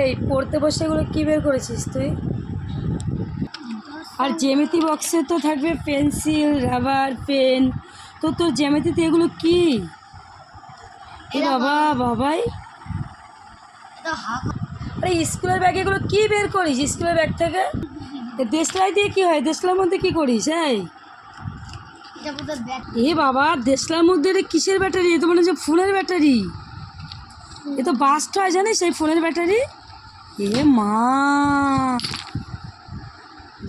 এই পড়তে বসে এগুলো কী বের করেছিস তুই? আর জ্যামিতি বক্সে তো থাকবে পেন্সিল রাবার পেন তো তোর জ্যামিতিতে এগুলো কি? বাবা বাবাই। আরে স্কুলের ব্যাগ এগুলো কী বের করিস স্কুলের ব্যাগ থেকে? দেশলাই দিয়ে কি হয়? দেশলার মধ্যে কি করিস এই? এ বাবা দেশলার মধ্যে এটা কিসের ব্যাটারি তো মনে হচ্ছে ফোনের ব্যাটারি এ তো বাস্ট হয় জানিস এই ফোনের ব্যাটারি? এ মা।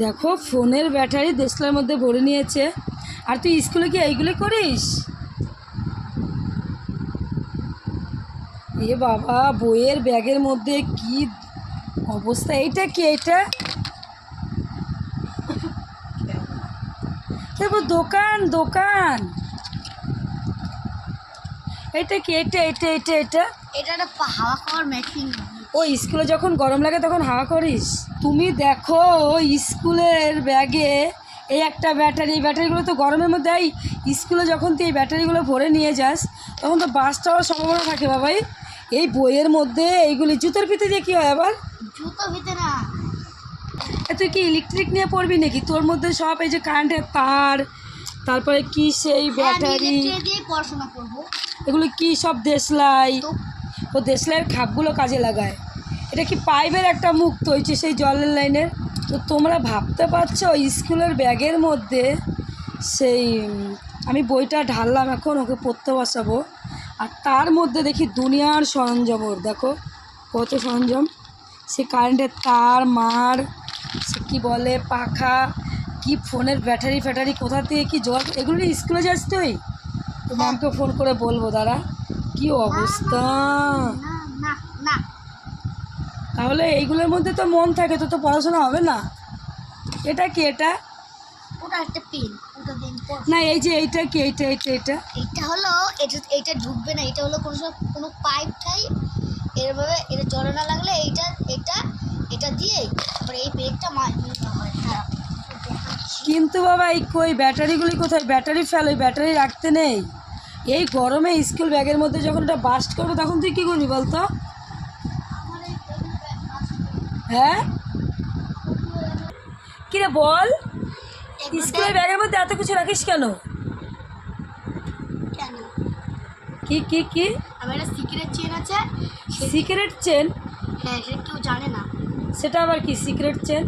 দেখো, ফোনের ব্যাটারি দেশলার মধ্যে ভরে নিয়েছে। আর তুই স্কুলে কি এইগুলো করিস? এ বাবা, বইয়ের ব্যাগের মধ্যে কি অবস্থা? এইটা কি এটা তারপর দোকান দোকান। এটা কি এটা এটা এটা এটা এটা একটা হাওয়া খাওয়ার মেশিন ও স্কুলে যখন গরম লাগে তখন হাওয়া করিস? তুমি দেখো স্কুলের ব্যাগে এই একটা ব্যাটারি এই ব্যাটারিগুলো তো গরমের মধ্যে এই স্কুলে যখন তুই এই ব্যাটারিগুলো ভরে নিয়ে যাস তখন তো বাস হওয়ার সম্ভাবনা থাকে বাবাই। এই বইয়ের মধ্যে এইগুলি জুতোর পিতে দিয়ে কী হয় আবার? জুতো ভিতরে না। তুই কি ইলেকট্রিক নিয়ে পড়বি নাকি? তোর মধ্যে সব এই যে কারেন্টের তার তারপরে কি সেই ব্যাটারি পড়াশোনা করব। এগুলো কি সব দেশলাই? ও দেশলাইয়ের খাপগুলো কাজে লাগায়। এটা কি পাইপের একটা মুখ তো হয়েছে সেই জলের লাইনের? তো তোমরা ভাবতে পারছ স্কুলের ব্যাগের মধ্যে সেই, আমি বইটা ঢাললাম এখন, ওকে পড়তে বসাবো। আর তার মধ্যে দেখি দুনিয়ার সরঞ্জাম ওর দেখো কত সরঞ্জাম। সে কারেন্টের তার, মার, সে কী বলে, পাখা, কি ফোনের ব্যাটারি ফ্যাটারি, কোথা থেকে কি জল, এগুলো স্কুলে যাস তুই? তো ম্যামকে ফোন করে বলব, দাঁড়া। কি অবস্থা? না না না তাহলে এইগুলোর মধ্যে তো মন থাকে তো তো পড়াশোনা হবে না। এটা কি এটা? ওটা একটা পেন ওটা না এই যে এইটা কি এইটা এইটা এটা এটা হলো এটা এটা ঢুকবে না এটা হলো কোনো সময় কোনো পাইপ ঠাই এরভাবে এটা জলে না লাগলে এইটা এটা এটা দিয়ে তারপরে এই ব্রেকটা মাছ হয় হ্যাঁ। কিন্তু বাবা এই কই ব্যাটারিগুলি কোথায়? ব্যাটারি ফেল ওই ব্যাটারি রাখতে নেই। এই গরমে স্কুল ব্যাগের মধ্যে যখন এটা বাস্ট করবে তখন তুই কী করবি বলতো? হ্যাঁ? কিরে বল স্কুলের ব্যাগের মধ্যে এত কিছু রাখিস কেন? কেন? কি কি কি? আমার একটা সিক্রেট চেন আছে। সিক্রেট চেন হ্যাঁ সেটা কেউ জানে না। সেটা আবার কি সিক্রেট চেন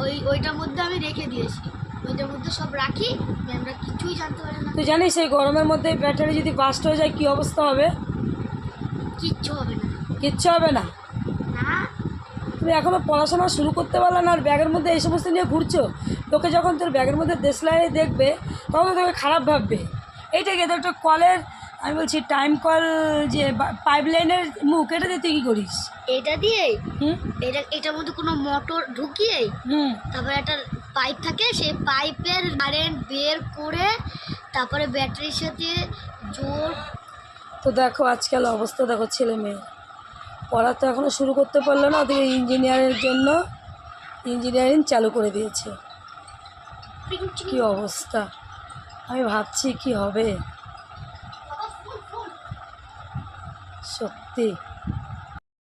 ওই ওইটার মধ্যে আমি রেখে দিয়েছি। ওইটার মধ্যে সব রাখি ম্যামরা কিছুই জানতে পারে না। তুই জানিস এই গরমের মধ্যে ব্যাটারি যদি বাস্ট হয়ে যায় কী অবস্থা হবে? কিচ্ছু হবে না। কিচ্ছু হবে না? তুমি এখনও পড়াশোনা শুরু করতে পারলে না আর ব্যাগের মধ্যে এই সমস্ত নিয়ে ঘুরছো? তোকে যখন তোর ব্যাগের মধ্যে দেশলাই দেখবে তখন তোকে খারাপ ভাববে। এইটাকে তো একটা কলের আমি বলছি টাইম কল যে পাইপ লাইনের মুখ এটা দিয়ে তুই কী করিস? এটা দিয়ে হুম? এটা এটার মধ্যে কোনো মোটর ঢুকিয়ে হুম। তারপরে একটা পাইপ থাকে, সেই পাইপের কারেন্ট বের করে তারপরে ব্যাটারির সাথে জোর তো দেখো আজকাল অবস্থা, দেখো ছেলে মেয়ে। পড়া তো এখনও শুরু করতে পারল না ওদিকে ইঞ্জিনিয়ারের জন্য ইঞ্জিনিয়ারিং চালু করে দিয়েছে। কি অবস্থা? আমি ভাবছি কি হবে। সত্যি।